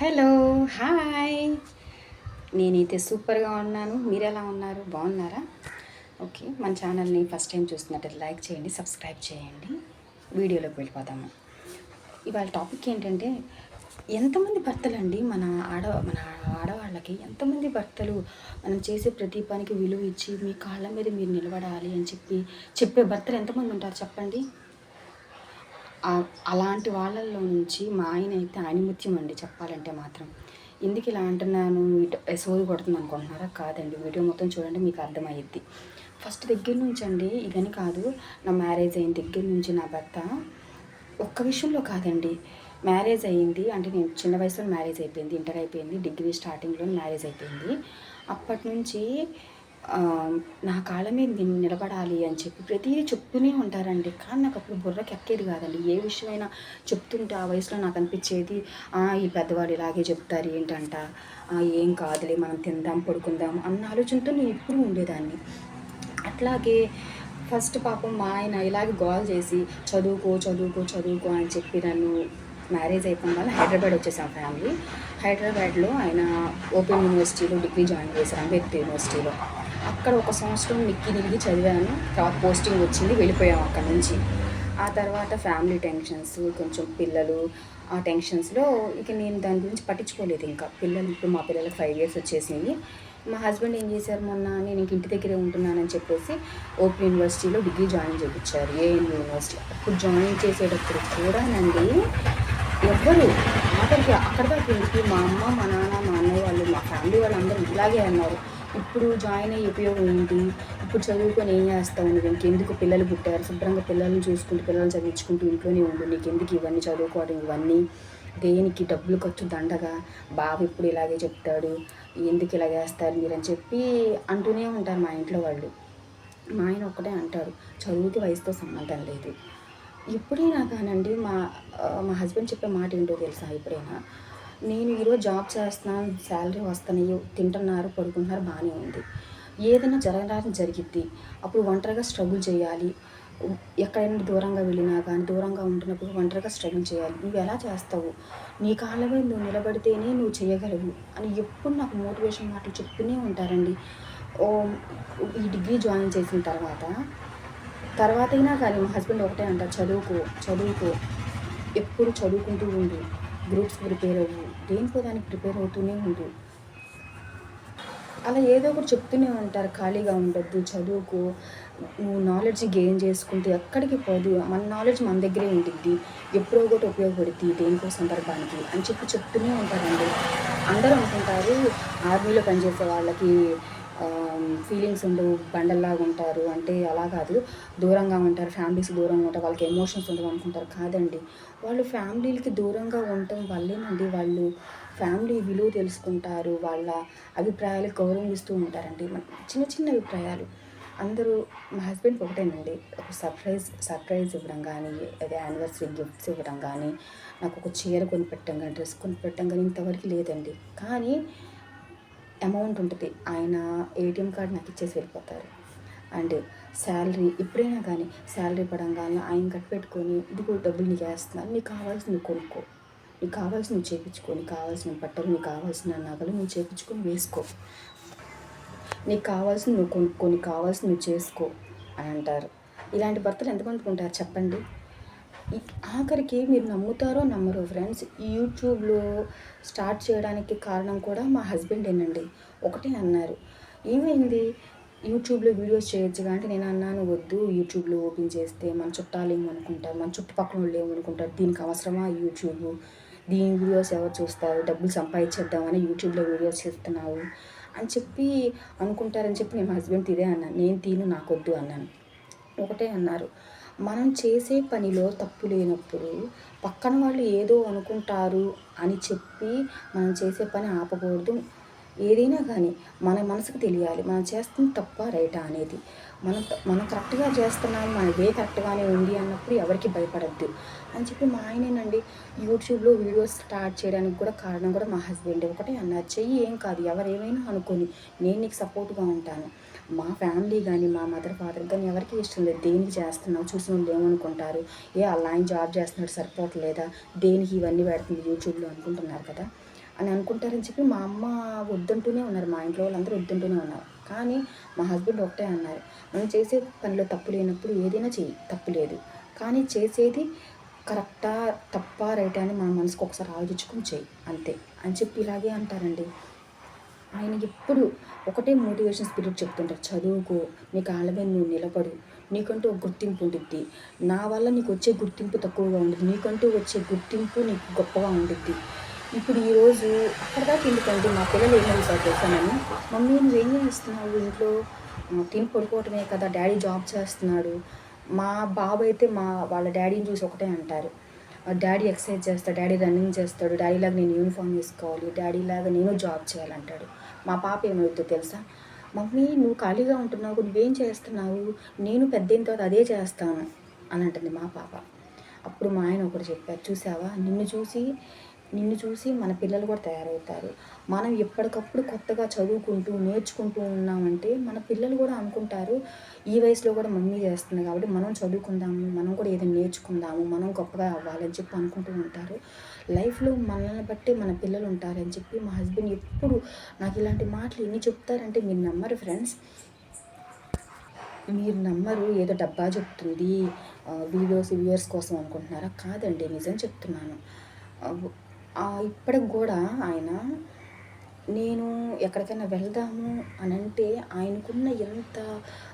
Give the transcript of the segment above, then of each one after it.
Hello hi. నేనైతే సూపర్గా ఉన్నాను. మీరు ఎలా ఉన్నారు? బాగున్నారా? ఓకే మన ఛానల్ని ఫస్ట్ టైం చూస్తున్నట్టు లైక్ చేయండి సబ్స్క్రైబ్ చేయండి. వీడియోలోకి వెళ్ళిపోతాము ఇవాళ టాపిక్ ఏంటంటే ఎంతమంది భర్తలండి మన ఆడ మన ఆడవాళ్ళకి ఎంతమంది భర్తలు మనం చేసే ప్రతి పనికి విలువ ఇచ్చి మీ కాళ్ళ మీద మీరు నిలబడాలి అని చెప్పి చెప్పే భర్తలు ఎంతమంది ఉంటారు చెప్పండి? అలాంటి వాళ్ళల్లో నుంచి మా ఆయన అయితే ఆణిముత్యం అండి చెప్పాలంటే మాత్రం. ఎందుకు ఇలా అంటున్నాను? ఇటు సోది కొడుతుంది అనుకుంటున్నారా? కాదండి. వీడియో మొత్తం చూడండి మీకు అర్థమయ్యిద్ది. ఫస్ట్ దగ్గర నుంచి అండి ఇదని కాదు నా మ్యారేజ్ అయిన దగ్గర నుంచి నా భర్త ఒక్క విషయంలో కాదండి. మ్యారేజ్ అయ్యింది అంటే నేను చిన్న వయసులో మ్యారేజ్ అయిపోయింది ఇంటర్ అయిపోయింది డిగ్రీ స్టార్టింగ్లో మ్యారేజ్ అయిపోయింది. అప్పటి నుంచి నా కాళ్ళ మీద నేను నిలబడాలి అని చెప్పి ప్రతిదీ చెప్తూనే ఉంటారండి. కానీ నాకు అప్పుడు బుర్రకి ఎక్కేది కాదండి. ఏ విషయమైనా చెప్తుంటే ఆ వయసులో నాకు అనిపించేది ఈ పెద్దవాళ్ళు ఇలాగే చెప్తారు ఏంటంట? ఏం కాదులే మనం తిందాం పడుకుందాం అన్న ఆలోచనతో నేను ఇప్పుడు ఉండేదాన్ని. అట్లాగే ఫస్ట్ పాపం మా ఆయన ఇలాగే గోల్ చేసి చదువుకో చదువుకో చదువుకో అని చెప్పి నన్ను మ్యారేజ్ అయిపోయిన వల్ల హైదరాబాద్ వచ్చేసాం ఫ్యామిలీ. హైదరాబాద్లో ఆయన ఓపెన్ యూనివర్సిటీలో డిగ్రీ జాయిన్ చేశారు అంబేద్కర్ యూనివర్సిటీలో. అక్కడ ఒక సంవత్సరం నిక్కి నిలిగి చదివాను. తర్వాత పోస్టింగ్ వచ్చింది వెళ్ళిపోయాం అక్కడ నుంచి. ఆ తర్వాత ఫ్యామిలీ టెన్షన్స్ కొంచెం పిల్లలు ఆ టెన్షన్స్లో ఇక నేను దాని గురించి పట్టించుకోలేదు ఇంకా. పిల్లలు ఇప్పుడు మా పిల్లలకు ఫైవ్ ఇయర్స్ వచ్చేసింది. మా హస్బెండ్ ఏం చేశారు మొన్న నేను ఇంక ఇంటి దగ్గరే ఉంటున్నానని చెప్పేసి ఓపెన్ యూనివర్సిటీలో డిగ్రీ జాయిన్ చేయించారు ఏఎన్ యూనివర్సిటీ అప్పుడు జాయిన్ చేసేటప్పుడు కూడా నండి ఎవ్వరు అక్కడికి అక్కడ దాకా మా అమ్మ మా నాన్న మా అన్నయ్య వాళ్ళు మా ఫ్యామిలీ వాళ్ళందరూ ఇలాగే అన్నారు. ఇప్పుడు జాయిన్ అయ్యే ఉపయోగం ఏంటి? ఇప్పుడు చదువుకొని ఏం చేస్తావు? నువ్వు ఇంకెందుకు పిల్లలు పుట్టారు? శుభ్రంగా పిల్లల్ని చూసుకుంటూ పిల్లల్ని చదివించుకుంటూ ఇంట్లోనే ఉండు. నీకు ఎందుకు ఇవన్నీ చదువుకోవడం? ఇవన్నీ దేనికి? డబ్బులు ఖర్చు దండగా? బాబు ఇప్పుడు ఇలాగే చెప్తాడు? ఎందుకు ఇలా చేస్తారు మీరని చెప్పి అంటూనే ఉంటారు మా ఇంట్లో వాళ్ళు. మా ఆయన ఒక్కటే అంటారు చదువుకి వయసుతో సంబంధం లేదు. ఇప్పుడైనా కానండి మా మా హస్బెండ్ చెప్పే మాట ఏంటో తెలుసా ఇప్పుడైనా నేను ఈరోజు జాబ్ చేస్తున్నాను శాలరీ వస్తున్నాయి తింటున్నారు పడుకుంటున్నారు బాగానే ఉంది. ఏదైనా జరగడానికి జరిగిద్ది. అప్పుడు ఒంటరిగా స్ట్రగుల్ చేయాలి. ఎక్కడైనా దూరంగా వెళ్ళినా కానీ దూరంగా ఉంటున్నప్పుడు ఒంటరిగా స్ట్రగుల్ చేయాలి. నువ్వు ఎలా చేస్తావు? నీ కాళ్ళపై నువ్వు నిలబడితేనే నువ్వు చేయగలవు అని ఎప్పుడు నాకు మోటివేషన్ మాటలు చెప్తూనే ఉంటారండి. ఓ ఈ డిగ్రీ జాయిన్ చేసిన తర్వాత తర్వాత అయినా కానీ మా హస్బెండ్ ఒకటే అంటారు చదువుకో చదువుకో. ఎప్పుడు చదువుకుంటూ ఉండు. గ్రూప్స్ ప్రిపేర్ అవ్వు దేనికో దానికి ప్రిపేర్ అవుతూనే ఉండు. అలా ఏదో ఒకటి చెప్తూనే ఉంటారు ఖాళీగా ఉండద్దు చదువుకు నువ్వు నాలెడ్జ్ గెయిన్ చేసుకుంటే ఎక్కడికి పోదు మన నాలెడ్జ్ మన దగ్గరే ఉంటుంది ఎప్పుడో ఒకటి ఉపయోగపడుద్ది దేనికో సందర్భానికి అని చెప్పి చెప్తూనే ఉంటారండి. అందరూ అనుకుంటారు ఆర్మీలో పనిచేసే వాళ్ళకి ఫీలింగ్స్ ఉండవు బండల్లాగా ఉంటారు. అంటే అలా కాదు. దూరంగా ఉంటారు. ఫ్యామిలీస్ దూరంగా ఉంటారు. వాళ్ళకి ఎమోషన్స్ ఉండవు అనుకుంటారు. కాదండి. వాళ్ళు ఫ్యామిలీలకి దూరంగా ఉండటం వల్లేనండి. వాళ్ళు ఫ్యామిలీ విలువ తెలుసుకుంటారు. వాళ్ళ అభిప్రాయాలు గౌరవిస్తూ ఉంటారండి. చిన్న చిన్న అభిప్రాయాలు. అందరూ మా హస్బెండ్కి ఒకటేనండి. ఒక సర్ప్రైజ్ సర్ప్రైజ్ ఇవ్వడం కానీ అదే యానివర్సరీ గిఫ్ట్స్ ఇవ్వడం కానీ నాకు ఒక చీర కొనిపెట్టడం కానీ డ్రెస్ కొనిపెట్టడం కానీ ఇంతవరకు లేదండి. కానీ అమౌంట్ ఉంటుంది. ఆయన ఏటీఎం కార్డు నాకు ఇచ్చేసి వెళ్ళిపోతారు. అండ్ శాలరీ ఎప్పుడైనా కానీ శాలరీ పడంగానే ఆయన కట్ పెట్టుకొని ఇదిగో డబ్బులు నీకు వేస్తున్నాను నీకు కావాల్సిన కొనుక్కో. నీకు కావాల్సిన నువ్వు చేపించుకో. నీకు కావాల్సిన బట్టలు నీకు కావాల్సిన నగలు నువ్వు చేపించుకొని వేసుకో. నీకు కావాల్సిన నువ్వు కొనుక్కో నీకు కావాల్సిన నువ్వు చేసుకో అని అంటారు. ఇలాంటి భర్తలు ఎంతమందికి ఉంటారు చెప్పండి? ఆఖరికి మీరు నమ్ముతారో నమ్మరు ఫ్రెండ్స్ యూట్యూబ్లో స్టార్ట్ చేయడానికి కారణం కూడా మా హస్బెండేనండి. ఒకటే అన్నారు. ఏమైంది? యూట్యూబ్లో వీడియోస్ చేయొచ్చు అంటే నేను అన్నాను వద్దు యూట్యూబ్లో ఓపెన్ చేస్తే మన చుట్టాలు ఏమనుకుంటారు మన చుట్టుపక్కల వాళ్ళు ఏమనుకుంటారు దీనికి అవసరమా యూట్యూబ్? దీని వీడియోస్ ఎవరు చూస్తారు? డబ్బులు సంపాదించేద్దామని యూట్యూబ్లో వీడియోస్ చేస్తున్నావు అని చెప్పి అనుకుంటారని చెప్పి నేను హస్బెండ్ ఇదే అన్నాను నేను తీను నాకొద్దు అన్నాను. ఒకటే అన్నారు. మనం చేసే పనిలో తప్పు లేనప్పుడు పక్కన వాళ్ళు ఏదో అనుకుంటారు అని చెప్పి మనం చేసే పని ఆపకూడదు. ఏదైనా కానీ మన మనసుకు తెలియాలి. మనం చేస్తుంది తప్ప రైటా అనేది. మనం మనం కరెక్ట్గా చేస్తున్నాం మన వే కరెక్ట్గానే ఉంది అన్నప్పుడు ఎవరికి భయపడద్దు. అని చెప్పి మా ఆయనేనండి యూట్యూబ్లో వీడియోస్ స్టార్ట్ చేయడానికి కూడా కారణం కూడా మా హస్బెండ్. ఒకటే అన్నారు చెయ్యి ఏం కాదు. ఎవరేమైనా అనుకొని నేను నీకు సపోర్ట్గా ఉంటాను. మా ఫ్యామిలీ కానీ మా మదర్ ఫాదర్ కానీ ఎవరికి ఇష్టం లేదు. దేనికి చేస్తున్నావు? చూసిన వాళ్ళు ఏమనుకుంటారు? ఏ అలా ఆయన జాబ్ చేస్తున్నాడు సరిపోవట్లేదా? దేనికి ఇవన్నీ పెడుతుంది యూట్యూబ్లో అనుకుంటున్నారు కదా? అని అనుకుంటారని చెప్పి మా అమ్మ వద్దంటూనే ఉన్నారు. మా ఇంట్లో వాళ్ళందరూ వద్దంటూనే ఉన్నారు. కానీ మా హస్బెండ్ ఒకటే అన్నారు. మనం చేసే పనిలో తప్పు లేనప్పుడు ఏదైనా చెయ్యి. తప్పు లేదు. కానీ చేసేది కరెక్టా తప్ప రైటా అని మన మనసుకు ఒకసారి ఆలోచించుకుని చెయ్యి. అంతే. అని చెప్పి ఇలాగే అంటారండి. ఆయన ఎప్పుడు ఒకటే మోటివేషన్ స్పిరిట్ చెప్తుంటారు. చదువుకో నీ కాళ్ళ మీద నువ్వు నిలబడు నీకంటూ ఒక గుర్తింపు ఉంటుంది నా వల్ల నీకు వచ్చే గుర్తింపు తక్కువగా ఉంటుంది నీకంటూ వచ్చే గుర్తింపు నీకు గొప్పగా ఉంటుంది ఇప్పుడు ఈరోజు అక్కడిదాకా ఎందుకంటే మా పిల్లలు ఏం సార్ చేశానని మమ్మీ నువ్వేం చేస్తున్నావు ఇంట్లో తిని పడుకోవటమే కదా డాడీ జాబ్ చేస్తున్నాడు. మా బాబు అయితే మా వాళ్ళ డాడీని చూసి ఒకటే అంటారు. డాడీ ఎక్సర్సైజ్ చేస్తాడు డాడీ రన్నింగ్ చేస్తాడు డాడీ లాగా నేను యూనిఫామ్ వేసుకోవాలి డాడీ లాగా నేను జాబ్ చేయాలంటాడు. మా పాప ఏమవుతుందో తెలుసా? మమ్మీ నువ్వు ఖాళీగా ఉంటున్నావు నువ్వేం చేస్తున్నావు? నేను పెద్దయిన తర్వాత అదే చేస్తాను. అని అంటుంది మా పాప. అప్పుడు మా ఆయన ఒకటి చెప్పారు చూసావా? నిన్ను చూసి నిన్ను చూసి మన పిల్లలు కూడా తయారవుతారు. మనం ఎప్పటికప్పుడు కొత్తగా చదువుకుంటూ నేర్చుకుంటూ ఉన్నామంటే మన పిల్లలు కూడా అనుకుంటారు ఈ వయసులో కూడా మమ్మీ చేస్తుంది కాబట్టి మనం చదువుకుందాము మనం కూడా ఏదైనా నేర్చుకుందాము మనం గొప్పగా అవ్వాలని చెప్పి అనుకుంటూ ఉంటారు. లైఫ్లో మనల్ని బట్టి మన పిల్లలు ఉంటారని చెప్పి మా హస్బెండ్ ఎప్పుడు నాకు ఇలాంటి మాటలు ఎన్ని చెప్తారంటే మీరు నమ్మరు ఫ్రెండ్స్. మీరు నమ్మరు. ఏదో డబ్బా చెప్తుంది. వీడియోస్ వ్యూవర్స్ కోసం అనుకుంటున్నారా? కాదండి నిజం చెప్తున్నాను. ఇప్పటికి కూడా ఆయన నేను ఎక్కడికైనా వెళ్దాము అని అంటే ఆయనకున్న ఎంత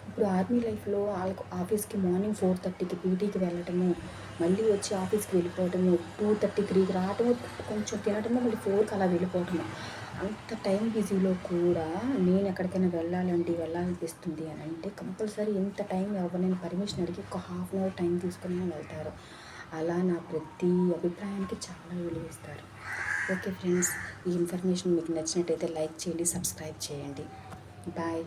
ఇప్పుడు ఆర్మీ లైఫ్లో వాళ్ళకు ఆఫీస్కి మార్నింగ్ ఫోర్ థర్టీకి పీటీకి వెళ్ళటము మళ్ళీ వచ్చి ఆఫీస్కి వెళ్ళిపోవటము టూ థర్టీ త్రీకి రావటము కొంచెం తినటము మళ్ళీ ఫోర్కి అలా వెళ్ళిపోవటము. అంత టైం బిజీలో కూడా నేను ఎక్కడికైనా వెళ్ళాలండి వెళ్ళాలనిపిస్తుంది అని అంటే కంపల్సరీ ఇంత టైం ఎవరినైనా పర్మిషన్ అడిగి ఒక హాఫ్ అన్ అవర్ టైం తీసుకుని వెళ్తారు. అలా నా ప్రతి అభిప్రాయానికి చాలా విలువిస్తారు ఓకే ఫ్రెండ్స్ ఈ ఇన్ఫర్మేషన్ మీకు నచ్చినట్టయితే లైక్ చేయండి సబ్స్క్రైబ్ చేయండి. బాయ్.